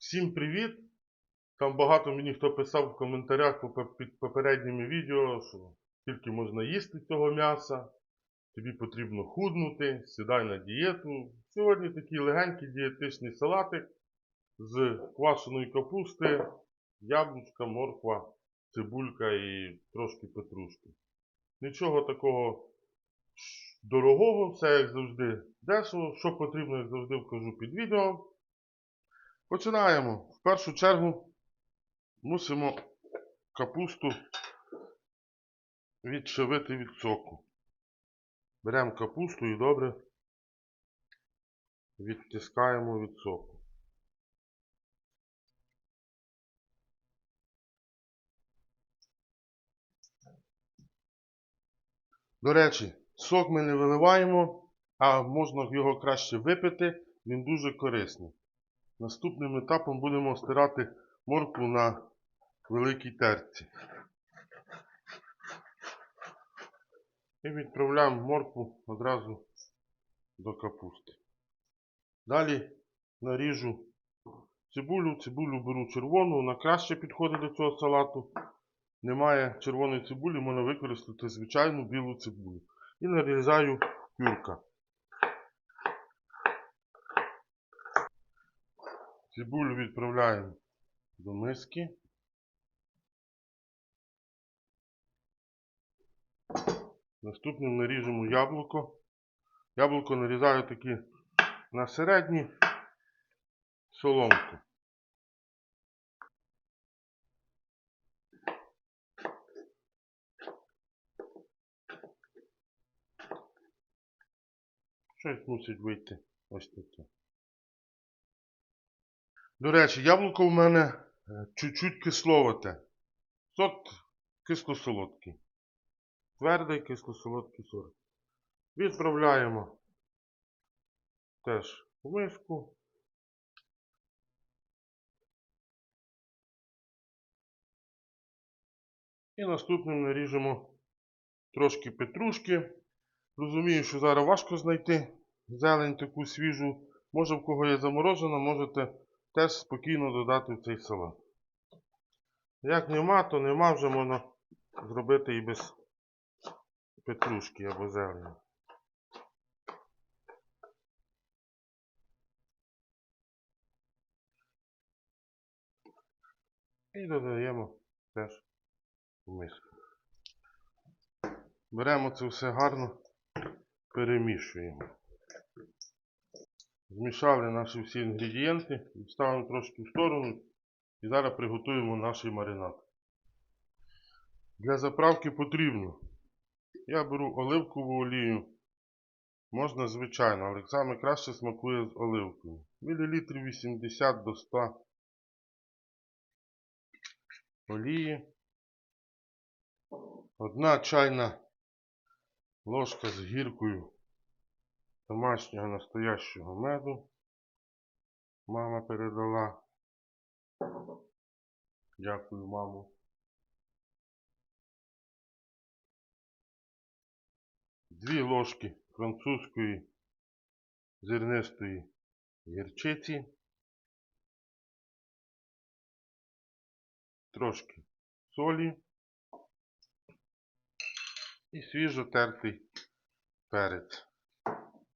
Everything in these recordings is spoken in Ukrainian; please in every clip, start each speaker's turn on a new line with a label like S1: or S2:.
S1: Всім привіт! Там багато мені хто писав в коментарях під попередніми відео, що тільки можна їсти цього м'яса, тобі потрібно худнути, сідай на дієту. Сьогодні такий легенький дієтичний салатик з квашеної капусти, яблучка, морква, цибулька і трошки петрушки. Нічого такого дорогого, все як завжди дешево. Що потрібно, як завжди, вкажу під відео. Починаємо. В першу чергу мусимо капусту відшивити від соку. Беремо капусту і добре відтискаємо від соку. До речі, сок ми не виливаємо, а можна його краще випити, він дуже корисний. Наступним етапом будемо стирати моркву на великій терці. І відправляємо моркву одразу до капусти. Далі наріжу цибулю. Цибулю беру червону, вона краще підходить до цього салату. Немає червоної цибулі, можна використати звичайну білу цибулю. І нарізаю кюрка. Цибулю відправляємо до миски. Наступним наріжемо яблуко. Яблуко нарізаю такі на середні соломку. Щось мусить вийти ось таке. До речі, яблуко в мене е, чуть-чуть кисловате. Сорт кисло-солодкий. Твердий кисло-солодкий сорт. Відправляємо теж в миску. І наступним наріжемо трошки петрушки. Розумію, що зараз важко знайти зелень таку свіжу. Може в кого є заморожена, можете теж спокійно додати в цей салат. Як нема, то нема, вже можна зробити і без петрушки або зелені. І додаємо теж в миску. Беремо це все гарно, перемішуємо. Змішали наші всі інгредієнти, ставимо трошки в сторону і зараз приготуємо наш маринад. Для заправки потрібно. Я беру оливкову олію. Можна звичайно, але саме краще смакує з оливкою. Мілілітрів 80 до 100 олії. Одна чайна ложка з гіркою домашнього настоящого меду. Мама передала. Дякую, маму. Дві ложки французької зернистої гірчиці. Трошки солі і свіжо тертий перець.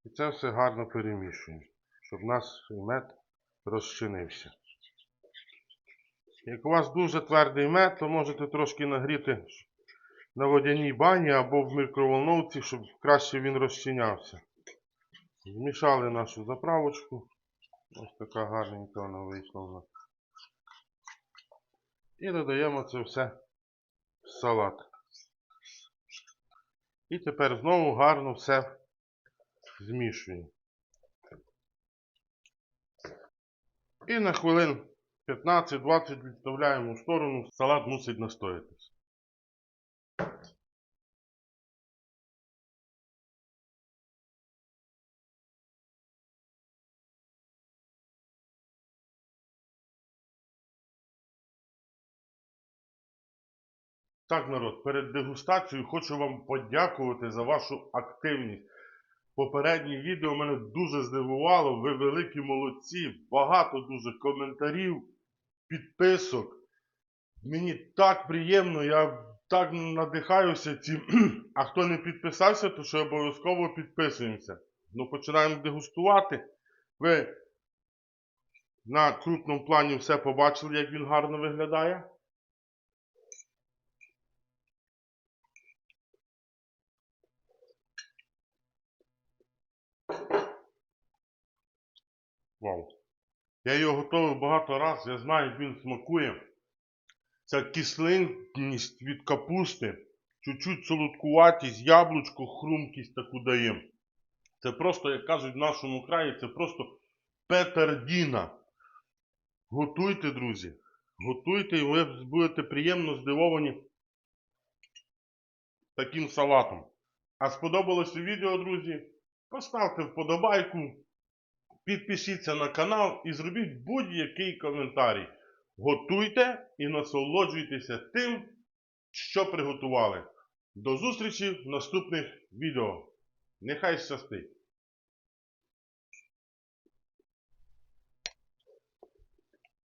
S1: І це все гарно перемішуємо, щоб наш мед розчинився. Як у вас дуже твердий мед, то можете трошки нагріти на водяній бані або в мікроволновці, щоб краще він розчинявся. Змішали нашу заправочку. Ось така гарненька вона вийшла в нас. І додаємо це все в салат. І тепер знову гарно все змішуємо. І на хвилин 15-20 відставляємо в сторону. Салат мусить настоятись. Так, народ, перед дегустацією хочу вам подякувати за вашу активність. Попереднє відео мене дуже здивувало. Ви великі молодці. Багато дуже коментарів, підписок. Мені так приємно, я так надихаюся цим. А хто не підписався, то ще обов'язково підписуємося. Ну, починаємо дегустувати. Ви на крупному плані все побачили, як він гарно виглядає. Вау. Я його готував багато разів, я знаю, він смакує. Ця кислинність від капусти, чуть-чуть солодкуватість, яблучко, хрумкість таку дає. Це просто, як кажуть в нашому краї, це просто петердіна. Готуйте, друзі. Готуйте, і ви будете приємно здивовані таким салатом. А сподобалося відео, друзі? Поставте вподобайку, підпишіться на канал і зробіть будь-який коментарій. Готуйте і насолоджуйтеся тим, що приготували. До зустрічі в наступних відео. Нехай щастить!